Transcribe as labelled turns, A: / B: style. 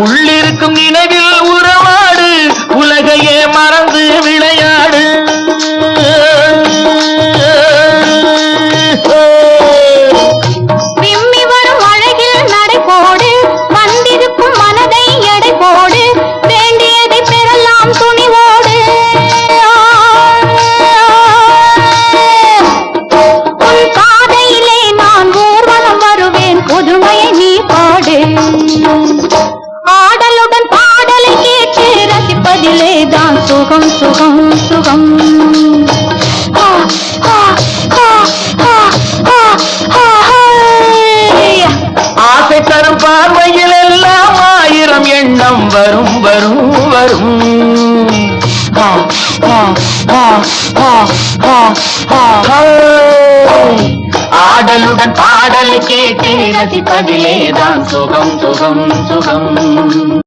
A: உள்ளிருக்கும் நினைவில் உறவாடு உலகையே மறந்து விளையாடு.
B: விம்மி வரும் அழகில் நடை போடு வந்திருக்கும் மனதை எடை போடு வேண்டியதை பெறலாம் துணிவோடு. உன் பாதையிலே நான் ஊர்வலம் வருவேன் புதுமையை சுகம் சுகம் சுகம்.
A: ஆசை தரும் பார்வையில் எல்லாம் ஆயிரம் எண்ணம் வரும் வரும் வரும். ஆடலுடன் பாடல் கேட்டு ரசிப்பதிலே தான் சுகம் சுகம் சுகம்.